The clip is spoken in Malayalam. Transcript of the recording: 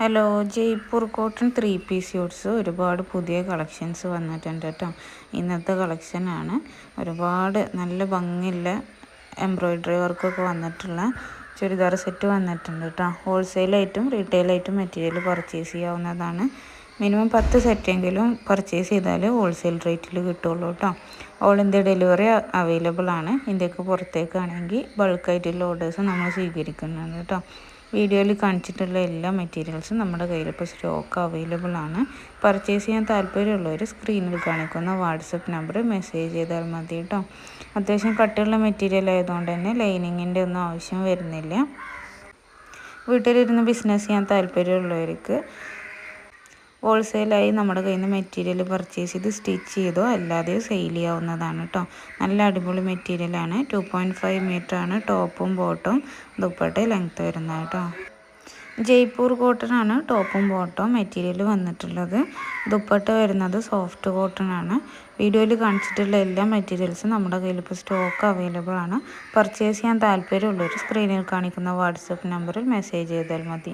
Hello Jaipur cotton three piece suits ഒരുപാട് പുതിയ കളക്ഷൻസ് വന്നിട്ടുണ്ട് കേട്ടോ. ഇന്നത്തെ കളക്ഷനാണ് ഒരുപാട് നല്ല ഭംഗിയുള്ള എംബ്രോയ്ഡറി വർക്കൊക്കെ വന്നിട്ടുള്ള ചുരിദാർ സെറ്റ് വന്നിട്ടുണ്ട് കേട്ടോ. ഹോൾസെയിലായിട്ടും റീറ്റെയിലായിട്ടും മെറ്റീരിയൽ പർച്ചേസ് ചെയ്യാവുന്നതാണ്. മിനിമം പത്ത് സെറ്റെങ്കിലും പർച്ചേസ് ചെയ്താൽ ഹോൾസെയിൽ റേറ്റിൽ കിട്ടുള്ളൂ കേട്ടോ ഓൾ ഇന്ത്യ ഡെലിവറി അവൈലബിൾ ആണ്. ഇന്ത്യയ്ക്ക് പുറത്തേക്കാണെങ്കിൽ ബൾക്കായിട്ടുള്ള ഓർഡേഴ്സ് നമ്മൾ സ്വീകരിക്കുന്നുണ്ട് കേട്ടോ വീഡിയോയിൽ കാണിച്ചിട്ടുള്ള എല്ലാ മെറ്റീരിയൽസും നമ്മുടെ കയ്യിൽ ഇപ്പോൾ സ്റ്റോക്ക് അവൈലബിൾ ആണ്. പർച്ചേസ് ചെയ്യാൻ താല്പര്യമുള്ളവർ സ്ക്രീനിൽ കാണിക്കുന്ന വാട്സപ്പ് നമ്പർ മെസ്സേജ് ചെയ്താൽ മതി കേട്ടോ അത്യാവശ്യം കട്ടിയുള്ള മെറ്റീരിയൽ ആയതുകൊണ്ട് തന്നെ ലൈനിങ്ങിന്റെ ഒന്നും ആവശ്യം വരുന്നില്ല. വീട്ടിലിരുന്ന് ബിസിനസ് ചെയ്യാൻ താല്പര്യമുള്ളവർക്ക് ഹോൾസെയിലായി നമ്മുടെ കയ്യിൽ നിന്ന് മെറ്റീരിയൽ പർച്ചേസ് ചെയ്ത് സ്റ്റിച്ച് ചെയ്തോ അല്ലാതെ സെയിൽ ചെയ്യാവുന്നതാണ് കേട്ടോ നല്ല അടിപൊളി മെറ്റീരിയലാണ് ടു പോയിന്റ് ഫൈവ് മീറ്ററാണ് ടോപ്പും ബോട്ടും ദുപ്പട്ട ലെങ്ത്ത് വരുന്നത് കേട്ടോ ജയ്പൂർ കോട്ടൺ ആണ്. ടോപ്പും ബോട്ടും മെറ്റീരിയൽ വന്നിട്ടുള്ളത്. ദുപ്പട്ട വരുന്നത് സോഫ്റ്റ് കോട്ടൺ ആണ്. വീഡിയോയിൽ കാണിച്ചിട്ടുള്ള എല്ലാ മെറ്റീരിയൽസും നമ്മുടെ കയ്യിൽ ഇപ്പോൾ സ്റ്റോക്ക് അവൈലബിൾ ആണ്. പർച്ചേസ് ചെയ്യാൻ താല്പര്യമുള്ളവർ സ്ക്രീനിൽ കാണിക്കുന്ന വാട്സപ്പ് നമ്പറിൽ മെസ്സേജ് ചെയ്താൽ മതി.